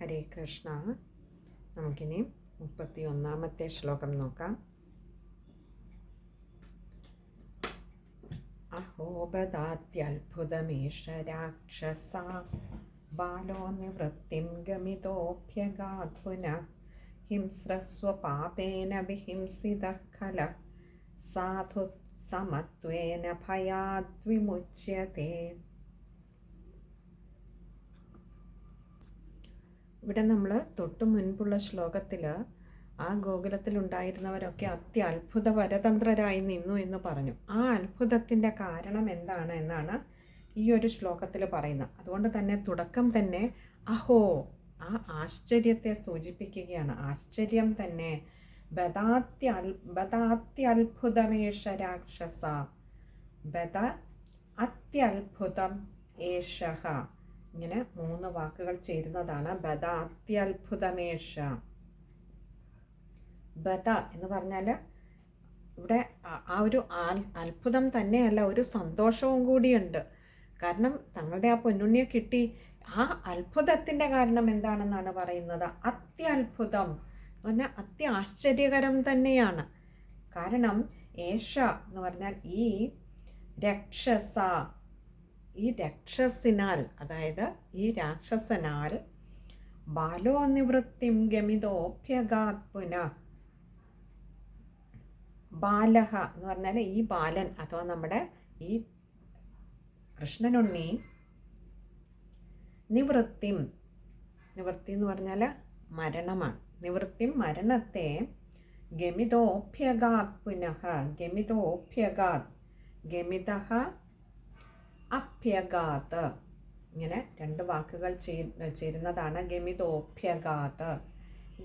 ഹരേ കൃഷ്ണ. നമുക്കിനി മുപ്പത്തി ഒന്നാമത്തെ ശ്ലോകം നോക്കാം. അഹോപദാത്യത്ഭുതമേഷ രാക്ഷസ. ബാലോ നിവൃത്തിം ഗമിതോഭ്യഗാത് പുനഃ. ഹിംസ്രസ്വപാപേന വിഹിംസിത ഖല. സാധു സമത്വേന ഭയാദ്വിമുച്യത്തെ ഇവിടെ നമ്മൾ തൊട്ടു മുൻപുള്ള ശ്ലോകത്തിൽ ആ ഗോകുലത്തിലുണ്ടായിരുന്നവരൊക്കെ അത്യത്ഭുത പരതന്ത്രരായി നിന്നു എന്ന് പറഞ്ഞു. ആ അത്ഭുതത്തിന്റെ കാരണം എന്താണ് എന്നാണ് ഈ ഒരു ശ്ലോകത്തിൽ പറയുന്നത്. അതുകൊണ്ട് തന്നെ തുടക്കം തന്നെ അഹോ ആ ആശ്ചര്യത്തെ സൂചിപ്പിക്കുകയാണ്. ആശ്ചര്യം തന്നെ ബദാത്യ ബദാത്യത്ഭുതമേഷ രാക്ഷസ ബദ അത്യത്ഭുതം ഏഷഹ. ഇങ്ങനെ മൂന്ന് വാക്കുകൾ ചേരുന്നതാണ്. ബദ അത്യത്ഭുതമേഷ ബദ എന്ന് പറഞ്ഞാൽ ഇവിടെ ആ- ഒരു അത്ഭുതം തന്നെയല്ല ഒരു സന്തോഷവും കൂടിയുണ്ട്. കാരണം തങ്ങളുടെ ആ പൊന്നുണ്ണിയെ കിട്ടി. ആ അത്ഭുതത്തിന്റെ കാരണം എന്താണെന്നാണ് പറയുന്നത്? അത്യത്ഭുതം എന്ന് പറഞ്ഞാൽ അത്യാശ്ചര്യകരം തന്നെയാണ്. കാരണം ഏഷ എന്ന് പറഞ്ഞാൽ ഈ രക്ഷസ ഈ രക്ഷസിനാൽ അതായത് ഈ രാക്ഷസനാൽ ബാലോ നിവൃത്തിം ഗമിതോഭ്യഗാത് ബാലഹ എന്ന് പറഞ്ഞാൽ ഈ ബാലൻ അഥവാ നമ്മുടെ ഈ കൃഷ്ണനുണ്ണി നിവൃത്തിം നിവൃത്തി എന്ന് പറഞ്ഞാൽ മരണമാണ്. നിവൃത്തിം മരണത്തെ ഗമിതോഭ്യഗാത് പുനഃ ഗമിതോഭ്യഗാത് ഗമിത അഭ്യഗാത്. ഇങ്ങനെ രണ്ട് വാക്കുകൾ ചേരുന്നതാണ് ഗമിതോഭ്യഗാത്ത്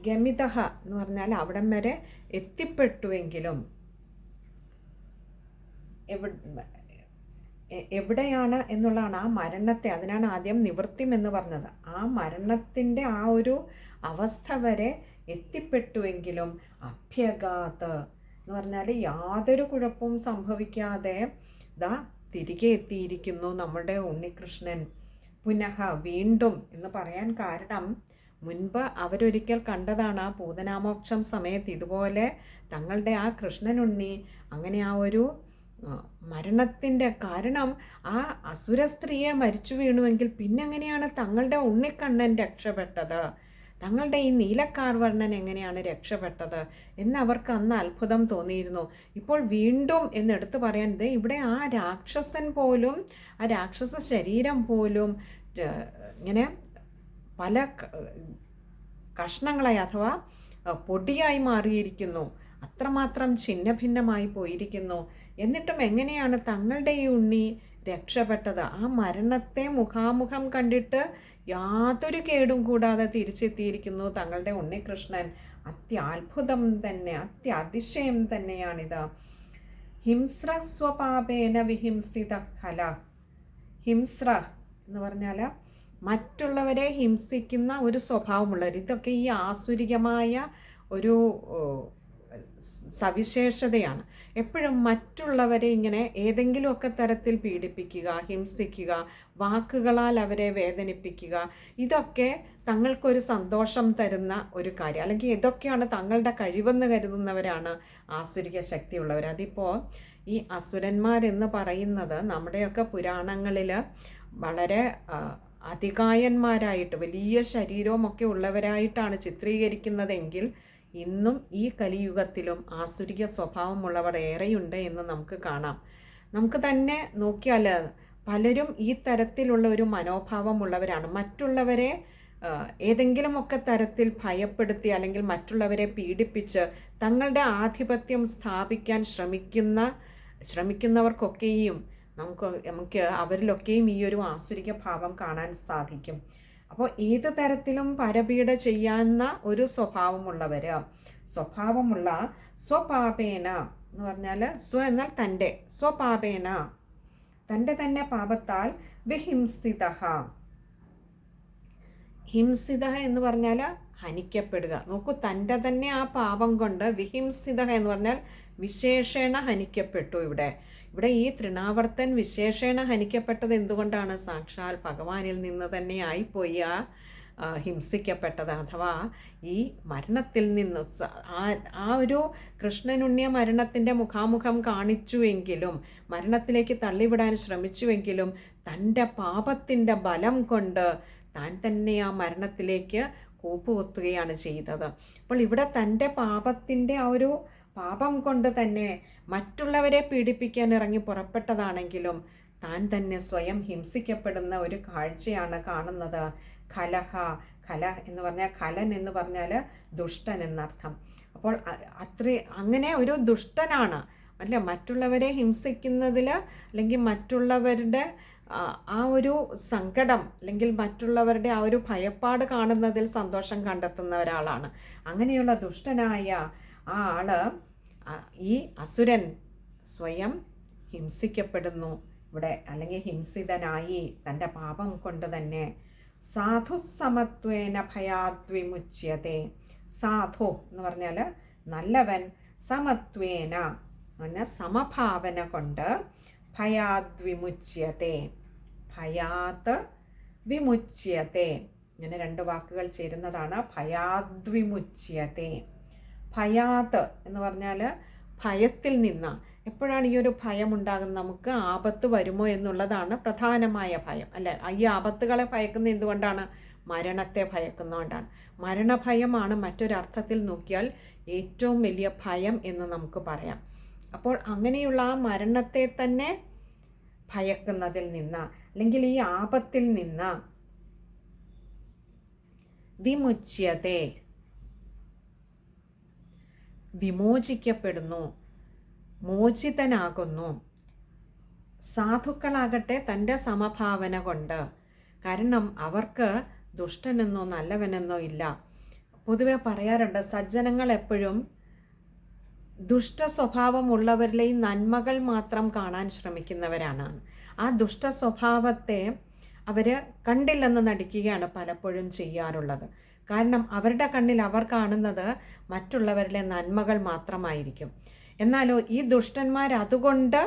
ഗമിത എന്ന് പറഞ്ഞാൽ അവിടം വരെ എത്തിപ്പെട്ടുവെങ്കിലും എവിടെയാണ് എന്നുള്ളതാണ് ആ മരണത്തെ അതിനാണ് ആദ്യം നിവൃത്തിം എന്ന് പറഞ്ഞത്. ആ മരണത്തിന്റെ ആ ഒരു അവസ്ഥ വരെ എത്തിപ്പെട്ടുവെങ്കിലും അഭ്യഗാത്ത് എന്ന് പറഞ്ഞാൽ യാതൊരു കുഴപ്പവും സംഭവിക്കാതെ ദാ തിരികെ എത്തിയിരിക്കുന്നു നമ്മുടെ ഉണ്ണികൃഷ്ണൻ. പുനഃ വീണ്ടും എന്ന് പറയാൻ കാരണം മുൻപ് അവരൊരിക്കൽ കണ്ടതാണ് ആ പൂതനാമോക്ഷം സമയത്ത് ഇതുപോലെ തങ്ങളുടെ ആ കൃഷ്ണനുണ്ണി അങ്ങനെ ആ ഒരു മരണത്തിന്റെ കാരണം ആ അസുര സ്ത്രീയെ മരിച്ചു വീണുവെങ്കിൽ പിന്നെ എങ്ങനെയാണ് തങ്ങളുടെ ഉണ്ണിക്കണ്ണൻ രക്ഷപ്പെട്ടത്? തങ്ങളുടെ ഈ നീലക്കാർവർണൻ എങ്ങനെയാണ് രക്ഷപ്പെട്ടത് എന്ന് അവർക്ക് അന്ന് അത്ഭുതം തോന്നിയിരുന്നു. ഇപ്പോൾ വീണ്ടും എന്ന് എടുത്തു പറയാൻ ദേ ഇവിടെ ആ രാക്ഷസൻ പോലും ആ രാക്ഷസ ശരീരം പോലും ഇങ്ങനെ പല കഷ്ണങ്ങളായി അഥവാ പൊടിയായി മാറിയിരിക്കുന്നു. അത്രമാത്രം ഛിന്നഭിന്നമായി പോയിരിക്കുന്നു. എന്നിട്ടും എങ്ങനെയാണ് തങ്ങളുടെ ഈ ഉണ്ണി രക്ഷപ്പെട്ടത്? ആ മരണത്തെ മുഖാമുഖം കണ്ടിട്ട് യാതൊരു കേടും കൂടാതെ തിരിച്ചെത്തിയിരിക്കുന്നു തങ്ങളുടെ ഉണ്ണികൃഷ്ണൻ. അത്യാത്ഭുതം തന്നെ അത്യതിശയം തന്നെയാണിത്. ഹിംസ്രസ്വപാപേന വിഹിംസിത കല ഹിംസ്ര എന്ന് പറഞ്ഞാൽ മറ്റുള്ളവരെ ഹിംസിക്കുന്ന ഒരു സ്വഭാവമുള്ളവർ ഇതൊക്കെ ഈ ആസുരികമായ ഒരു സവിശേഷതയാണ്. എപ്പോഴും മറ്റുള്ളവരെ ഇങ്ങനെ ഏതെങ്കിലുമൊക്കെ തരത്തിൽ പീഡിപ്പിക്കുക ഹിംസിക്കുക വാക്കുകളാൽ അവരെ വേദനിപ്പിക്കുക ഇതൊക്കെ തങ്ങൾക്കൊരു സന്തോഷം തരുന്ന ഒരു കാര്യം. അല്ലെങ്കിൽ ഇതൊക്കെയാണ് തങ്ങളുടെ കഴിവെന്ന് കരുതുന്നവരാണ് ആസുരിക ശക്തിയുള്ളവർ. അതിപ്പോൾ ഈ അസുരന്മാരെന്ന് പറയുന്നത് നമ്മുടെയൊക്കെ പുരാണങ്ങളിൽ വളരെ അതികായന്മാരായിട്ട് വലിയ ശരീരവുമൊക്കെ ഉള്ളവരായിട്ടാണ് ചിത്രീകരിക്കുന്നതെങ്കിൽ ഇന്നും ഈ കലിയുഗത്തിലും ആസുരിക സ്വഭാവമുള്ളവർ ഏറെയുണ്ട് എന്ന് നമുക്ക് കാണാം. നമുക്ക് തന്നെ നോക്കിയാൽ പലരും ഈ തരത്തിലുള്ള ഒരു മനോഭാവമുള്ളവരാണ്. മറ്റുള്ളവരെ ഏതെങ്കിലുമൊക്കെ തരത്തിൽ ഭയപ്പെടുത്തി അല്ലെങ്കിൽ മറ്റുള്ളവരെ പീഡിപ്പിച്ച് തങ്ങളുടെ ആധിപത്യം സ്ഥാപിക്കാൻ ശ്രമിക്കുന്ന ശ്രമിക്കുന്നവർക്കൊക്കെയും നമുക്ക് നമുക്ക് അവരിലൊക്കെയും ഈ ഒരു ആസുരിക ഭാവം കാണാൻ സാധിക്കും. അപ്പോൾ ഏത് തരത്തിലും പരപീഡ ചെയ്യാവുന്ന ഒരു സ്വഭാവമുള്ളവർ സ്വഭാവമുള്ള സ്വപാപേന എന്ന് പറഞ്ഞാൽ സ്വ എന്നാൽ തന്റെ സ്വപാപേന. തന്റെ തന്നെ പാപത്താൽ വിഹിംസിത ഹിംസിത എന്ന് പറഞ്ഞാൽ ഹനിക്കപ്പെടുക. നോക്കൂ തന്റെ തന്നെ ആ പാപം കൊണ്ട് വിഹിംസിത എന്ന് പറഞ്ഞാൽ വിശേഷേണ ഹനിക്കപ്പെട്ടു ഇവിടെ. ഇവിടെ ഈ തൃണാവർത്തൻ വിശേഷേണ ഹനിക്കപ്പെട്ടത് എന്തുകൊണ്ടാണ്? സാക്ഷാൽ ഭഗവാനിൽ നിന്ന് തന്നെ ആയിപ്പോയി ആ ഹിംസിക്കപ്പെട്ടത്. അഥവാ ഈ മരണത്തിൽ നിന്ന് ആ ഒരു കൃഷ്ണനുണ്യ മരണത്തിന്റെ മുഖാമുഖം കാണിച്ചുവെങ്കിലും മരണത്തിലേക്ക് തള്ളിവിടാൻ ശ്രമിച്ചുവെങ്കിലും തന്റെ പാപത്തിന്റെ ബലം കൊണ്ട് താൻ തന്നെ ആ മരണത്തിലേക്ക് കൂപ്പുകുത്തുകയാണ് ചെയ്തത്. അപ്പോൾ ഇവിടെ തന്റെ പാപത്തിന്റെ ആ ഒരു പാപം കൊണ്ട് തന്നെ മറ്റുള്ളവരെ പീഡിപ്പിക്കാൻ ഇറങ്ങി പുറപ്പെട്ടതാണെങ്കിലും താൻ തന്നെ സ്വയം ഹിംസിക്കപ്പെടുന്ന ഒരു കാഴ്ചയാണ് കാണുന്നത്. കലഹ കല എന്ന് പറഞ്ഞാൽ കലൻ എന്ന് പറഞ്ഞാൽ ദുഷ്ടൻ എന്നർത്ഥം. അപ്പോൾ അത്ര അങ്ങനെ ഒരു ദുഷ്ടനാണ്. അല്ല മറ്റുള്ളവരെ ഹിംസിക്കുന്നതിൽ അല്ലെങ്കിൽ മറ്റുള്ളവരുടെ ആ, ഒരു സങ്കടം അല്ലെങ്കിൽ മറ്റുള്ളവരുടെ ആ ഒരു ഭയപ്പാട് കാണുന്നതിൽ സന്തോഷം കണ്ടെത്തുന്ന ഒരാളാണ്. അങ്ങനെയുള്ള ദുഷ്ടനായ ആ ആൾ ഈ അസുരൻ സ്വയം ഹിംസിക്കപ്പെടുന്നു. ഇവിടെ അല്ലെങ്കിൽ ഹിംസിതനായി തന്റെ പാപം കൊണ്ട് തന്നെ സാധു സമത്വേന ഭയാദ്വിമുച്യത്തെ. സാധു എന്ന് പറഞ്ഞാൽ നല്ലവൻ സമത്വേന എന്ന സമഭാവന കൊണ്ട് ഭയാദ്വിമുച്യത്തെ. ഭയാത് വിമുച്യത്തെ. ഇങ്ങനെ രണ്ട് വാക്കുകൾ ചേരുന്നതാണ് ഭയാദ്വിമുച്യത്തെ. ഭയാത് എന്ന് പറഞ്ഞാൽ ഭയത്തിൽ നിന്ന്. എപ്പോഴാണ് ഈ ഒരു ഭയം ഉണ്ടാകുന്നത്? നമുക്ക് ആപത്ത് വരുമോ എന്നുള്ളതാണ് പ്രധാനമായ ഭയം അല്ലെ? ഈ ആപത്തുകളെ ഭയക്കുന്നത് എന്തുകൊണ്ടാണ്? മരണത്തെ ഭയക്കുന്നതുകൊണ്ടാണ് മരണഭയമാണ് മറ്റൊരർത്ഥത്തിൽ നോക്കിയാൽ ഏറ്റവും വലിയ ഭയം എന്ന് നമുക്ക് പറയാം. അപ്പോൾ അങ്ങനെയുള്ള ആ മരണത്തെ തന്നെ ഭയക്കുന്നതിൽ നിന്ന് അല്ലെങ്കിൽ ഈ ആപത്തിൽ നിന്ന് വിമുച്യത്തെ വിമോചിക്കപ്പെടുന്നു. മോചിതനാകുന്നു. സാധുക്കളാകട്ടെ തന്റെ സമഭാവന കൊണ്ട്. കാരണം അവർക്ക് ദുഷ്ടനെന്നോ നല്ലവനെന്നോ ഇല്ല. പൊതുവെ പറയാറുണ്ട് സജ്ജനങ്ങൾ എപ്പോഴും ദുഷ്ട സ്വഭാവമുള്ളവരിലെയും നന്മകൾ മാത്രം കാണാൻ ശ്രമിക്കുന്നവരാണ്. ആ ദുഷ്ട സ്വഭാവത്തെ അവർ കണ്ടില്ലെന്ന് നടിക്കുകയാണ് പലപ്പോഴും ചെയ്യാറുള്ളത്. കാരണം അവരുടെ കണ്ണിൽ അവർ കാണുന്നത് മറ്റുള്ളവരിലെ നന്മകൾ മാത്രമായിരിക്കും. എന്നാലോ ഈ ദുഷ്ടന്മാർ അതുകൊണ്ട്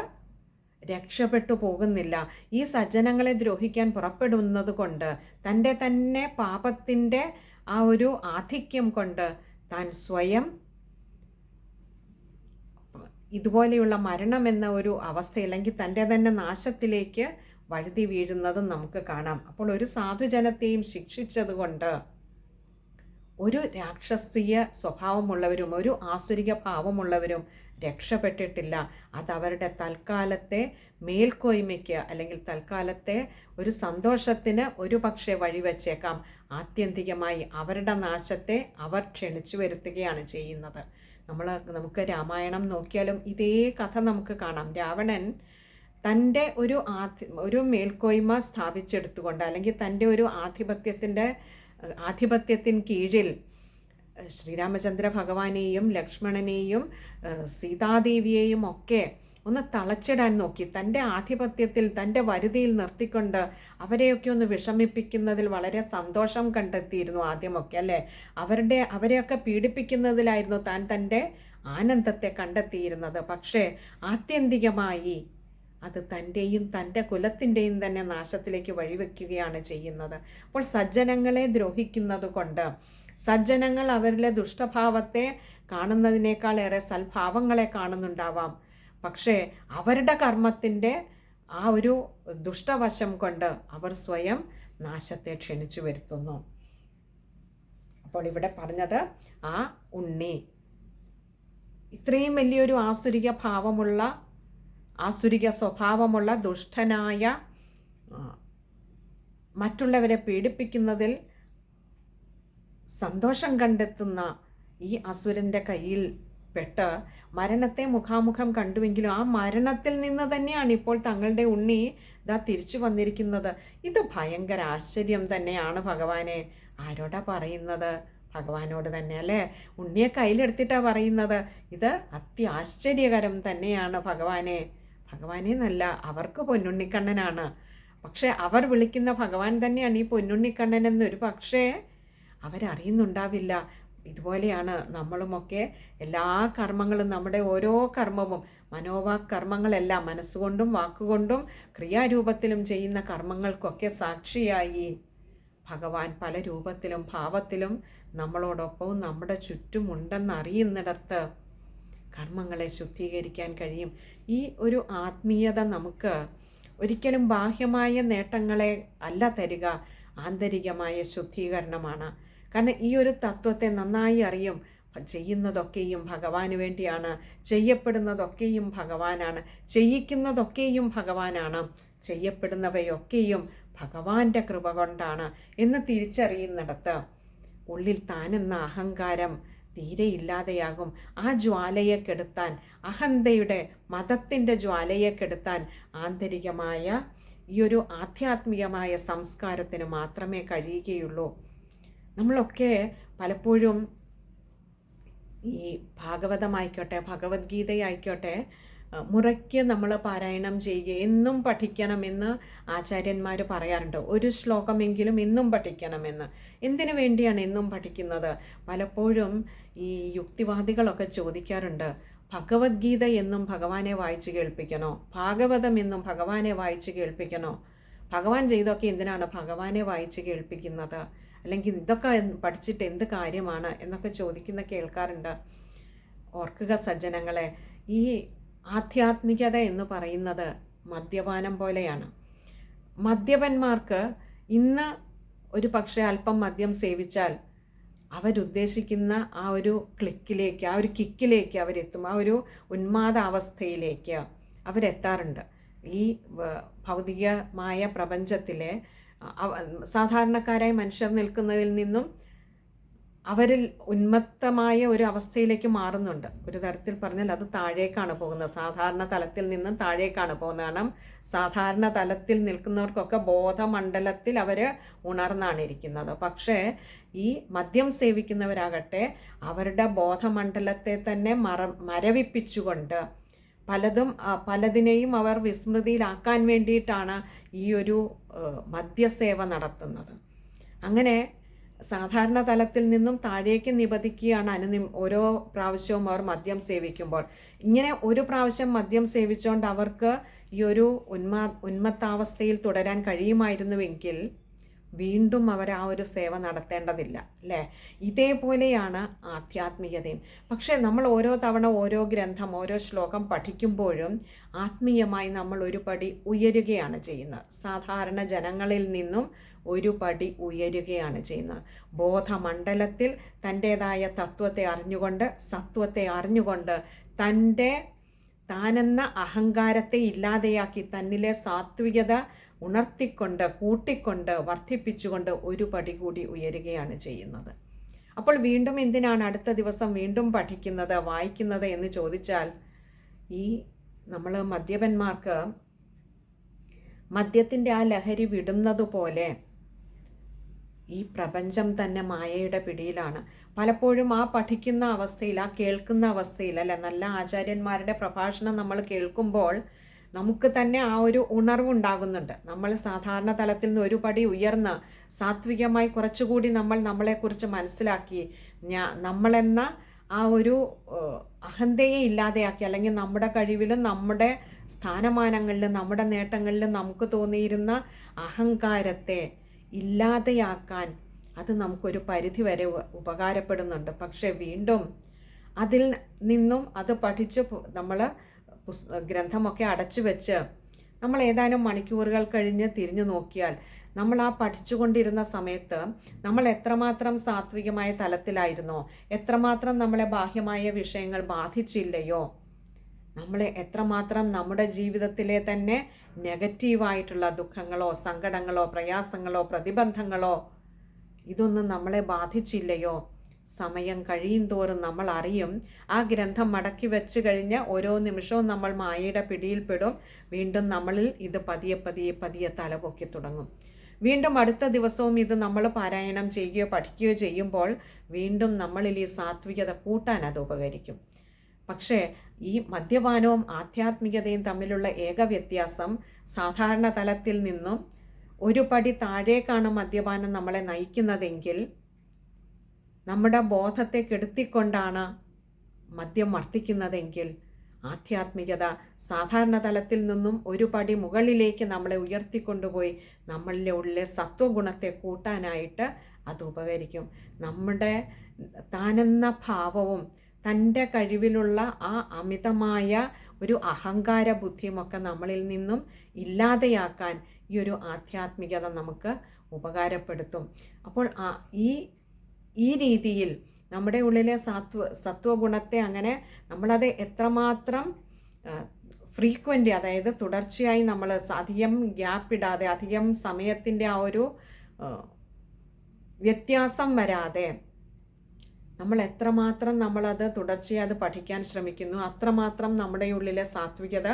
രക്ഷപ്പെട്ടു പോകുന്നില്ല. ഈ സജ്ജനങ്ങളെ ദ്രോഹിക്കാൻ പുറപ്പെടുന്നത് കൊണ്ട് തന്റെ തന്നെ പാപത്തിന്റെ ആ ഒരു ആധിക്യം കൊണ്ട് താൻ സ്വയം ഇതുപോലെയുള്ള മരണം എന്ന ഒരു അവസ്ഥ അല്ലെങ്കിൽ തന്റെ തന്നെ നാശത്തിലേക്ക് വഴുതി വീഴുന്നതും നമുക്ക് കാണാം. അപ്പോൾ ഒരു സാധുജനത്തെയും ശിക്ഷിച്ചതുകൊണ്ട് ഒരു രാക്ഷസീയ സ്വഭാവമുള്ളവരും ഒരു ആസുരിക ഭാവമുള്ളവരും രക്ഷപ്പെട്ടിട്ടില്ല. അതവരുടെ തൽക്കാലത്തെ മേൽക്കോയ്മയ്ക്ക് അല്ലെങ്കിൽ തൽക്കാലത്തെ ഒരു സന്തോഷത്തിന് ഒരു പക്ഷേ വഴിവെച്ചേക്കാം. ആത്യന്തികമായി അവരുടെ നാശത്തെ അവർ ക്ഷണിച്ചു വരുത്തുകയാണ് ചെയ്യുന്നത്. നമ്മൾ നമുക്ക് രാമായണം നോക്കിയാലും ഇതേ കഥ നമുക്ക് കാണാം. രാവണൻ തന്റെ ഒരു ആധി ഒരു മേൽക്കോയ്മ സ്ഥാപിച്ചെടുത്തുകൊണ്ട് അല്ലെങ്കിൽ തന്റെ ഒരു ആധിപത്യത്തിന്റെ ആധിപത്യത്തിന് കീഴിൽ ശ്രീരാമചന്ദ്ര ഭഗവാനെയും ലക്ഷ്മണനെയും സീതാദേവിയെയും ഒക്കെ ഒന്ന് തളച്ചിടാൻ നോക്കി തന്റെ ആധിപത്യത്തിൽ തന്റെ വരുതിയിൽ നിർത്തിക്കൊണ്ട് അവരെയൊക്കെ ഒന്ന് വിഷമിപ്പിക്കുന്നതിൽ വളരെ സന്തോഷം കണ്ടെത്തിയിരുന്നു ആദ്യമൊക്കെ അല്ലേ? അവരുടെ അവരെയൊക്കെ പീഡിപ്പിക്കുന്നതിലായിരുന്നു താൻ തന്റെ ആനന്ദത്തെ കണ്ടെത്തിയിരുന്നത്. പക്ഷേ ആത്യന്തികമായി അത് തന്റെയും തന്റെ കുലത്തിന്റെയും തന്നെ നാശത്തിലേക്ക് വഴിവെക്കുകയാണ് ചെയ്യുന്നത്. അപ്പോൾ സജ്ജനങ്ങളെ ദ്രോഹിക്കുന്നത് കൊണ്ട് സജ്ജനങ്ങൾ അവരിലെ ദുഷ്ടഭാവത്തെ കാണുന്നതിനേക്കാളേറെ സൽഭാവങ്ങളെ കാണുന്നുണ്ടാവാം. പക്ഷേ അവരുടെ കർമ്മത്തിന്റെ ആ ഒരു ദുഷ്ടവശം കൊണ്ട് അവർ സ്വയം നാശത്തെ ക്ഷണിച്ചു വരുത്തുന്നു. അപ്പോൾ ഇവിടെ പറഞ്ഞത് ആ ഉണ്ണി. ഇത്രയും വലിയൊരു ആസുരിക ഭാവമുള്ള ആസുരിക സ്വഭാവമുള്ള ദുഷ്ടനായ മറ്റുള്ളവരെ പീഡിപ്പിക്കുന്നതിൽ സന്തോഷം കണ്ടെത്തുന്ന ഈ അസുരന്റെ കയ്യിൽ പെട്ട് മരണത്തെ മുഖാമുഖം കണ്ടുവെങ്കിലും ആ മരണത്തിൽ നിന്ന് തന്നെയാണ് ഇപ്പോൾ തങ്ങളുടെ ഉണ്ണി ഇതാ തിരിച്ചു വന്നിരിക്കുന്നത്. ഇത് ഭയങ്കര ആശ്ചര്യം തന്നെയാണ് ഭഗവാനെ. ആരോടാ പറയുന്നത്? ഭഗവാനോട് തന്നെ അല്ലേ? ഉണ്ണിയെ കയ്യിലെടുത്തിട്ടാണ് പറയുന്നത്. ഇത് അത്യാശ്ചര്യകരം തന്നെയാണ് ഭഗവാനെ. ഭഗവാനെ എന്നല്ല അവർക്ക് പൊന്നുണ്ണിക്കണ്ണനാണ്. പക്ഷേ അവർ വിളിക്കുന്ന ഭഗവാൻ തന്നെയാണ് ഈ പൊന്നുണ്ണിക്കണ്ണൻ എന്നൊരു. പക്ഷേ അവരറിയുന്നുണ്ടാവില്ല. ഇതുപോലെയാണ് നമ്മളുമൊക്കെ എല്ലാ കർമ്മങ്ങളും നമ്മുടെ ഓരോ കർമ്മവും മനോവാക് കർമ്മങ്ങളെല്ലാം മനസ്സുകൊണ്ടും വാക്കുകൊണ്ടും ക്രിയാരൂപത്തിലും ചെയ്യുന്ന കർമ്മങ്ങൾക്കൊക്കെ സാക്ഷിയായി. ഭഗവാൻ പല രൂപത്തിലും ഭാവത്തിലും നമ്മളോടൊപ്പവും നമ്മുടെ ചുറ്റുമുണ്ടെന്നറിയുന്നിടത്ത് കർമ്മങ്ങളെ ശുദ്ധീകരിക്കാൻ കഴിയും. ഈ ഒരു ആത്മീയത നമുക്ക് ഒരിക്കലും ബാഹ്യമായ നേട്ടങ്ങളെ അല്ല തരിക ആന്തരികമായ ശുദ്ധീകരണമാണ്. കാരണം ഈ ഒരു തത്വത്തെ നന്നായി അറിയും. ചെയ്യുന്നതൊക്കെയും ഭഗവാന് വേണ്ടിയാണ് ചെയ്യപ്പെടുന്നതൊക്കെയും ഭഗവാനാണ് ചെയ്യിക്കുന്നതൊക്കെയും ഭഗവാനാണ് ചെയ്യപ്പെടുന്നവയൊക്കെയും ഭഗവാന്റെ കൃപ കൊണ്ടാണ് എന്ന് തിരിച്ചറിയുന്നിടത്ത് ഉള്ളിൽ താനെന്ന അഹങ്കാരം തീരെ ഇല്ലാതെയാകും ആ ജ്വാലയെ കെടുത്താൻ അഹന്തയുടെ മതത്തിന്റെ ജ്വാലയെ കെടുത്താൻ ആന്തരികമായ ഈ ഒരു ആധ്യാത്മികമായ സംസ്കാരത്തിന് മാത്രമേ കഴിയുകയുള്ളൂ. നമ്മളൊക്കെ പലപ്പോഴും ഈ ഭാഗവതമായിക്കോട്ടെ ഭഗവത്ഗീതയായിക്കോട്ടെ മുറയ്ക്ക് നമ്മൾ പാരായണം ചെയ്യുക എന്നും പഠിക്കണമെന്ന് ആചാര്യന്മാർ പറയാറുണ്ട്. ഒരു ശ്ലോകമെങ്കിലും എന്നും പഠിക്കണമെന്ന്. എന്തിനു വേണ്ടിയാണ് എന്നും പഠിക്കുന്നത്? പലപ്പോഴും ഈ യുക്തിവാദികളൊക്കെ ചോദിക്കാറുണ്ട് ഭഗവത്ഗീത എന്നും ഭഗവാനെ വായിച്ച് കേൾപ്പിക്കണോ? ഭാഗവതം എന്നും ഭഗവാനെ വായിച്ച് കേൾപ്പിക്കണോ? ഭഗവാൻ ചെയ്തൊക്കെ എന്തിനാണ് ഭഗവാനെ വായിച്ച് കേൾപ്പിക്കുന്നത്? അല്ലെങ്കിൽ ഇതൊക്കെ പഠിച്ചിട്ട് എന്ത് കാര്യമാണ്? എന്നൊക്കെ ചോദിക്കുന്ന കേൾക്കാറുണ്ട്. ഓർക്കുക സജ്ജനങ്ങളെ ഈ ആധ്യാത്മികത എന്ന് പറയുന്നത് മദ്യപാനം പോലെയാണ്. മദ്യപന്മാർക്ക് ഇന്ന് ഒരു പക്ഷേ അല്പം മദ്യം സേവിച്ചാൽ അവരുദ്ദേശിക്കുന്ന ആ ഒരു ക്ലിക്കിലേക്ക് ആ ഒരു കിക്കിലേക്ക് അവരെത്തും ആ ഒരു ഉന്മാദാവസ്ഥയിലേക്ക് അവരെത്താറുണ്ട്. ഈ ഭൗതികമായ പ്രപഞ്ചത്തിലെ സാധാരണക്കാരായ മനുഷ്യർ നിൽക്കുന്നതിൽ നിന്നും അവരിൽ ഉന്മത്തമായ ഒരു അവസ്ഥയിലേക്ക് മാറുന്നുണ്ട്. ഒരു തരത്തിൽ പറഞ്ഞാൽ അത് താഴേക്കാണ് പോകുന്നത്. സാധാരണ തലത്തിൽ നിന്നും താഴേക്കാണ് പോകുന്നത്. കാരണം സാധാരണ തലത്തിൽ നിൽക്കുന്നവർക്കൊക്കെ ബോധമണ്ഡലത്തിൽ അവർ ഉണർന്നാണ് ഇരിക്കുന്നത്. പക്ഷേ ഈ മദ്യം സേവിക്കുന്നവരാകട്ടെ അവരുടെ ബോധമണ്ഡലത്തെ തന്നെ മറ മരവിപ്പിച്ചുകൊണ്ട് പലതും പലതിനെയും അവർ വിസ്മൃതിയിലാക്കാൻ വേണ്ടിയിട്ടാണ് ഈ ഒരു മദ്യസേവ നടത്തുന്നത്. അങ്ങനെ സാധാരണ തലത്തിൽ നിന്നും താഴേക്ക് നിപതിക്കുകയാണ് അനുനി. ഓരോ പ്രാവശ്യവും അവർ മദ്യം സേവിക്കുമ്പോൾ. ഇങ്ങനെ ഒരു പ്രാവശ്യം മദ്യം സേവിച്ചുകൊണ്ട് അവർക്ക് ഈ ഒരു ഉന്മാ ഉന്മത്താവസ്ഥയിൽ തുടരാൻ കഴിയുമായിരുന്നുവെങ്കിൽ വീണ്ടും അവർ ആ ഒരു സേവ നടത്തേണ്ടതില്ല അല്ലേ? ഇതേപോലെയാണ് ആധ്യാത്മികതയും. പക്ഷേ നമ്മൾ ഓരോ തവണ ഓരോ ഗ്രന്ഥം ഓരോ ശ്ലോകം പഠിക്കുമ്പോഴും ആത്മീയമായി നമ്മൾ ഒരു പടി ഉയരുകയാണ് ചെയ്യുന്നത്. സാധാരണ ജനങ്ങളിൽ നിന്നും ഒരു പടി ഉയരുകയാണ് ചെയ്യുന്നത്. ബോധമണ്ഡലത്തിൽ തന്റേതായ തത്വത്തെ അറിഞ്ഞുകൊണ്ട് സത്വത്തെ അറിഞ്ഞുകൊണ്ട് തന്റെ താനെന്ന അഹങ്കാരത്തെ ഇല്ലാതെയാക്കി തന്നിലെ സാത്വികത ഉണർത്തിക്കൊണ്ട് കൂട്ടിക്കൊണ്ട് വർദ്ധിപ്പിച്ചുകൊണ്ട് ഒരു പടി കൂടി ഉയരുകയാണ് ചെയ്യുന്നത്. അപ്പോൾ വീണ്ടും എന്തിനാണ് അടുത്ത ദിവസം വീണ്ടും പഠിക്കുന്നത് വായിക്കുന്നത് എന്ന് ചോദിച്ചാൽ ഈ നമ്മൾ മദ്യപന്മാർക്ക് മദ്യത്തിന്റെ ആ ലഹരി വിടുന്നതുപോലെ ഈ പ്രപഞ്ചം തന്നെ മായയുടെ പിടിയിലാണ്. പലപ്പോഴും ആ പഠിക്കുന്ന അവസ്ഥയിൽ ആ കേൾക്കുന്ന അവസ്ഥയിൽ അല്ലെ നല്ല ആചാര്യന്മാരുടെ പ്രഭാഷണം നമ്മൾ കേൾക്കുമ്പോൾ നമുക്ക് തന്നെ ആ ഒരു ഉണർവുണ്ടാകുന്നുണ്ട്. നമ്മൾ സാധാരണ തലത്തിൽ നിന്ന് ഒരു പടി ഉയർന്ന് സാത്വികമായി കുറച്ചുകൂടി നമ്മൾ നമ്മളെക്കുറിച്ച് മനസ്സിലാക്കി ഞാ നമ്മളെന്ന ആ ഒരു അഹന്തയെ ഇല്ലാതെയാക്കി അല്ലെങ്കിൽ നമ്മുടെ കഴിവിലും നമ്മുടെ സ്ഥാനമാനങ്ങളിലും നമ്മുടെ നേട്ടങ്ങളിലും നമുക്ക് തോന്നിയിരുന്ന അഹങ്കാരത്തെ ഇല്ലാതെയാക്കാൻ അത് നമുക്കൊരു പരിധി വരെ ഉപകാരപ്പെടുന്നുണ്ട്. പക്ഷേ വീണ്ടും അതിൽ നിന്നും അത് പഠിച്ച് നമ്മൾ ഗ്രന്ഥമൊക്കെ അടച്ചു വെച്ച് നമ്മൾ ഏതാനും മണിക്കൂറുകൾ കഴിഞ്ഞ് തിരിഞ്ഞു നോക്കിയാൽ നമ്മൾ ആ പഠിച്ചുകൊണ്ടിരുന്ന സമയത്ത് നമ്മൾ എത്രമാത്രം സാത്വികമായ തലത്തിലായിരുന്നോ എത്രമാത്രം നമ്മളെ ബാഹ്യമായ വിഷയങ്ങൾ ബാധിച്ചില്ലയോ നമ്മളെ എത്രമാത്രം നമ്മുടെ ജീവിതത്തിലെ തന്നെ നെഗറ്റീവായിട്ടുള്ള ദുഃഖങ്ങളോ സങ്കടങ്ങളോ പ്രയാസങ്ങളോ പ്രതിബന്ധങ്ങളോ ഇതൊന്നും നമ്മളെ ബാധിച്ചില്ലയോ? സമയം കഴിയും തോറും നമ്മൾ അറിയും. ആ ഗ്രന്ഥം മടക്കി വെച്ച് കഴിഞ്ഞ് ഓരോ നിമിഷവും നമ്മൾ മായയുടെ പിടിയിൽപ്പെടും. വീണ്ടും നമ്മളിൽ ഇത് പതിയെ പതിയെ പതിയെ തലപൊക്കി തുടങ്ങും. വീണ്ടും അടുത്ത ദിവസവും ഇത് നമ്മൾ പാരായണം ചെയ്യുകയോ പഠിക്കുകയോ ചെയ്യുമ്പോൾ വീണ്ടും നമ്മളിൽ ഈ സാത്വികത കൂട്ടാൻ അത് ഉപകരിക്കും. പക്ഷേ ഈ മദ്യപാനവും ആധ്യാത്മികതയും തമ്മിലുള്ള ഏക വ്യത്യാസം സാധാരണ തലത്തിൽ നിന്നും ഒരു പടി താഴേക്കാണ് മദ്യപാനം നമ്മളെ നയിക്കുന്നതെങ്കിൽ നമ്മുടെ ബോധത്തെ കെടുത്തിക്കൊണ്ടാണ് മദ്യം വർത്തിക്കുന്നതെങ്കിൽ ആധ്യാത്മികത സാധാരണ തലത്തിൽ നിന്നും ഒരു പടി മുകളിലേക്ക് നമ്മളെ ഉയർത്തിക്കൊണ്ടുപോയി നമ്മളിലെ ഉള്ളിലെ സത്വഗുണത്തെ കൂട്ടാനായിട്ട് അത് ഉപകരിക്കും. നമ്മുടെ താനെന്ന ഭാവവും തന്റെ കഴിവിലുള്ള ആ അമിതമായ ഒരു അഹങ്കാര ബുദ്ധിയുമൊക്കെ നമ്മളിൽ നിന്നും ഇല്ലാതെയാക്കാൻ ഈ ഒരു ആധ്യാത്മികത നമുക്ക് ഉപകാരപ്പെടുത്തും. അപ്പോൾ ആ ഈ ഈ രീതിയിൽ നമ്മുടെ ഉള്ളിലെ സത്വ സത്വഗുണത്തെ അങ്ങനെ നമ്മളത് എത്രമാത്രം ഫ്രീക്വന്റ് അതായത് തുടർച്ചയായി നമ്മൾ അധികം ഗ്യാപ്പ് ഇടാതെ അധികം സമയത്തിന്റെ ആ ഒരു വ്യത്യാസം വരാതെ നമ്മൾ എത്രമാത്രം നമ്മളത് തുടർച്ചയായി അത് പഠിക്കാൻ ശ്രമിക്കുന്നു അത്രമാത്രം നമ്മുടെ ഉള്ളിലെ സാത്വികത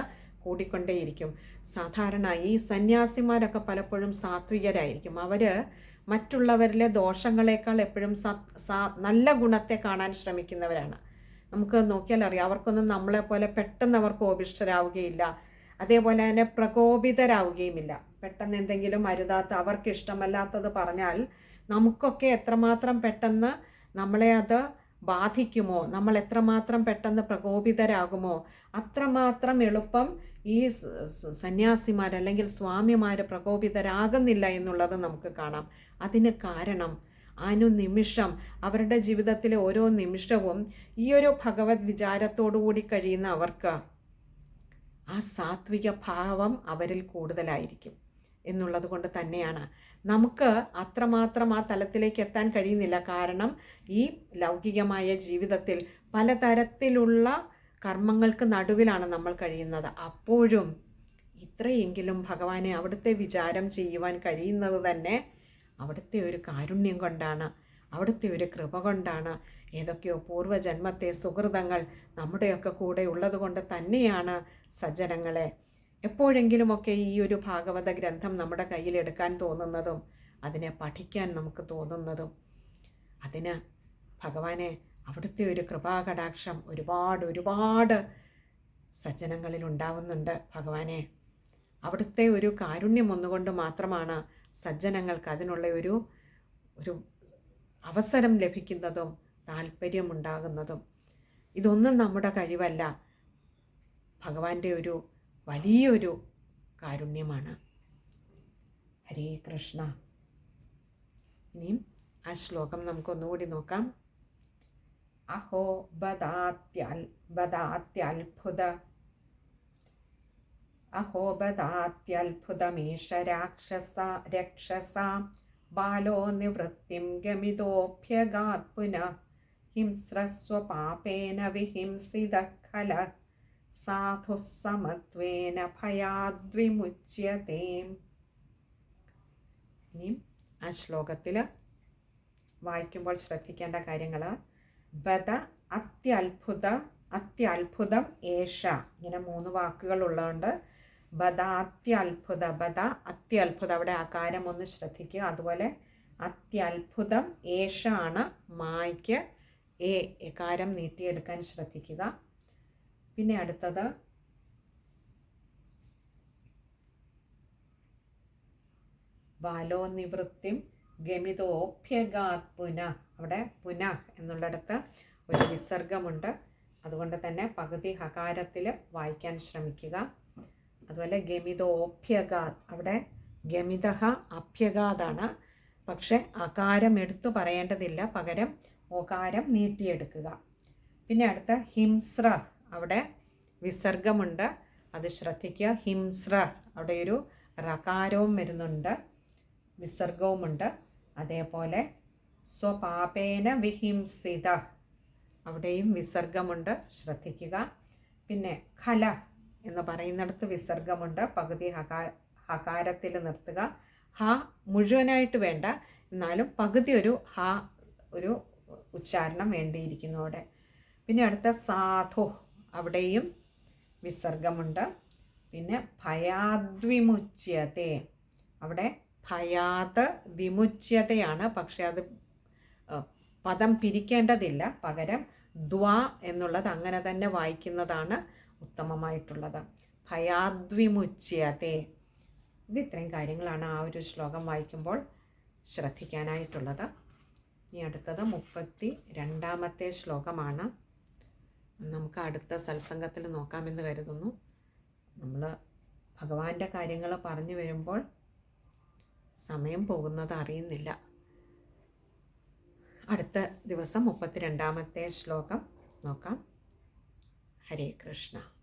കൂടിക്കൊണ്ടേയിരിക്കും. സാധാരണ ഈ സന്യാസിമാരൊക്കെ പലപ്പോഴും സാത്വികരായിരിക്കും. അവർ മറ്റുള്ളവരിലെ ദോഷങ്ങളെക്കാൾ എപ്പോഴും നല്ല ഗുണത്തെ കാണാൻ ശ്രമിക്കുന്നവരാണ്. നമുക്ക് നോക്കിയാൽ അറിയാം അവർക്കൊന്നും നമ്മളെ പോലെ പെട്ടെന്ന് അവർ കോപിഷ്ഠരാവുകയില്ല അതേപോലെ തന്നെ പ്രകോപിതരാവുകയുമില്ല. പെട്ടെന്ന് എന്തെങ്കിലും അരുതാത്ത അവർക്ക് ഇഷ്ടമല്ലാത്തത് പറഞ്ഞാൽ നമുക്കൊക്കെ എത്രമാത്രം പെട്ടെന്ന് നമ്മളെ അത് ബാധിക്കുമോ? നമ്മൾ എത്രമാത്രം പെട്ടെന്ന് പ്രകോപിതരാകുമോ? അത്രമാത്രം എളുപ്പം ഈ സന്യാസിമാർ അല്ലെങ്കിൽ സ്വാമിമാർ പ്രകോപിതരാകുന്നില്ല എന്നുള്ളത് നമുക്ക് കാണാം. അതിന് കാരണം അനുനിമിഷം അവരുടെ ജീവിതത്തിലെ ഓരോ നിമിഷവും ഈ ഒരു ഭഗവത് വിചാരത്തോടുകൂടി കഴിയുന്ന അവർക്ക് ആ സാത്വിക ഭാവം അവരിൽ കൂടുതലായിരിക്കും. എന്നുള്ളത് കൊണ്ട് തന്നെയാണ്. നമുക്ക് അത്രമാത്രം ആ തലത്തിലേക്ക് എത്താൻ കഴിയുന്നില്ല. കാരണം ഈ ലൗകികമായ ജീവിതത്തിൽ പലതരത്തിലുള്ള കർമ്മങ്ങൾക്ക് നടുവിലാണ് നമ്മൾ കഴിയുന്നത്. അപ്പോഴും ഇത്രയെങ്കിലും ഭഗവാനെ അവിടുത്തെ വിചാരം ചെയ്യുവാൻ കഴിയുന്നത് തന്നെ അവിടുത്തെ ഒരു കാരുണ്യം കൊണ്ടാണ് അവിടുത്തെ ഒരു കൃപ കൊണ്ടാണ്. ഏതൊക്കെയോ പൂർവജന്മത്തെ സുഹൃതങ്ങൾ നമ്മുടെയൊക്കെ കൂടെ ഉള്ളത് കൊണ്ട് തന്നെയാണ് സജ്ജനങ്ങളെ എപ്പോഴെങ്കിലുമൊക്കെ ഈ ഒരു ഭാഗവത ഗ്രന്ഥം നമ്മുടെ കയ്യിലെടുക്കാൻ തോന്നുന്നതും അതിനെ പഠിക്കാൻ നമുക്ക് തോന്നുന്നതും അതിന് ഭഗവാനെ അവിടുത്തെ ഒരു കൃപാകടാക്ഷം ഒരുപാട് ഒരുപാട് സജ്ജനങ്ങളിൽ ഉണ്ടാവുന്നുണ്ട് ഭഗവാനെ. അവിടുത്തെ ഒരു കാരുണ്യം ഒന്നുകൊണ്ട് മാത്രമാണ് സജ്ജനങ്ങൾക്ക് അതിനുള്ള ഒരു ഒരു അവസരം ലഭിക്കുന്നതും താല്പര്യമുണ്ടാകുന്നതും ഇതൊന്നും നമ്മുടെ കഴിവല്ല. ഭഗവാന്റെ ഒരു വലിയൊരു കാരുണ്യമാണ്. ഹരേ കൃഷ്ണ. ഇനിയും ആ ശ്ലോകം നമുക്കൊന്നുകൂടി നോക്കാം. അഹോ ബദാത്യൽ അഹോ ബദാത്യത്ഭുതമീഷ രാക്ഷസ രക്ഷസ. ബാലോ നിവൃത്തിം ഗമിതോഭ്യഗാത് പുനഃ. ഹിംസ്രസ്വപാപേന വിഹിംസിത സാധുസമത്വേന ഭയാദ്വിമുച്യത്തെ ഇനിയും ആ ശ്ലോകത്തിൽ വായിക്കുമ്പോൾ ശ്രദ്ധിക്കേണ്ട കാര്യങ്ങൾ ബദ അത്യത്ഭുത അത്യത്ഭുതം ഏഷ. ഇങ്ങനെ മൂന്ന് വാക്കുകൾ ഉള്ളതുകൊണ്ട് ബദ അത്യത്ഭുത ബദ അത്യത്ഭുത. അവിടെ ആകാരം ഒന്ന് ശ്രദ്ധിക്കുക. അതുപോലെ അത്യത്ഭുതം ഏഷ ആണ് മായ്ക്ക് എ എകാരം നീട്ടിയെടുക്കാൻ ശ്രദ്ധിക്കുക. പിന്നെ അടുത്തത്. ബാലോനിവൃത്തിം നിവൃത്തിം പുന. അവിടെ പുന എന്നുള്ളിടത്ത് ഒരു വിസർഗമുണ്ട്. അതുകൊണ്ട് തന്നെ പകുതി ഹകാരത്തിൽ വായിക്കാൻ ശ്രമിക്കുക. അതുപോലെ ഗമിതോപ്യഗാത് അവിടെ ഗമിതഹ അഭ്യഗാതാണ്. പക്ഷെ അകാരം എടുത്തു പറയേണ്ടതില്ല. പകരം ഓകാരം നീട്ടിയെടുക്കുക. പിന്നെ അടുത്ത ഹിംസ്ര. അവിടെ വിസർഗമുണ്ട്. അത് ശ്രദ്ധിക്കുക. ഹിംസ്ര അവിടെ ഒരു റകാരവും വരുന്നുണ്ട്. വിസർഗവുമുണ്ട്. അതേപോലെ സ്വപാപേന വിഹിംസിത അവിടെയും വിസർഗമുണ്ട്. ശ്രദ്ധിക്കുക. പിന്നെ ഖല എന്ന് പറയുന്നിടത്ത് വിസർഗമുണ്ട്. പകുതി ഹകാ ഹകാരത്തിൽ നിർത്തുക. ഹ മുഴുവനായിട്ട് വേണ്ട. എന്നാലും പകുതി ഒരു ഹ ഒരു ഉച്ചാരണം വേണ്ടിയിരിക്കുന്നു അവിടെ. പിന്നെ അടുത്ത സാധു അവിടെയും വിസർഗമുണ്ട്. പിന്നെ ഭയാദ്വിമുച്യത്തെ അവിടെ ഭയാത് വിമുച്യതയാണ്. പക്ഷേ അത് പദം പിരിക്കേണ്ടതില്ല. പകരം ദ്വാ എന്നുള്ളത് അങ്ങനെ തന്നെ വായിക്കുന്നതാണ് ഉത്തമമായിട്ടുള്ളത്. ഭയാദ്വിമുച്യത്തെ ഇത് ഇത്രയും കാര്യങ്ങളാണ് ആ ഒരു ശ്ലോകം വായിക്കുമ്പോൾ ശ്രദ്ധിക്കാനായിട്ടുള്ളത്. ഇനി അടുത്തത് മുപ്പത്തി രണ്ടാമത്തെ ശ്ലോകമാണ്. നമുക്ക് അടുത്ത സത്സംഗത്തിൽ നോക്കാമെന്ന് കരുതുന്നു. നമ്മൾ ഭഗവാന്റെ കാര്യങ്ങൾ പറഞ്ഞു വരുമ്പോൾ സമയം പോകുന്നത് അറിയുന്നില്ല. അടുത്ത ദിവസം മുപ്പത്തിരണ്ടാമത്തെ ശ്ലോകം നോക്കാം. ഹരേ കൃഷ്ണ.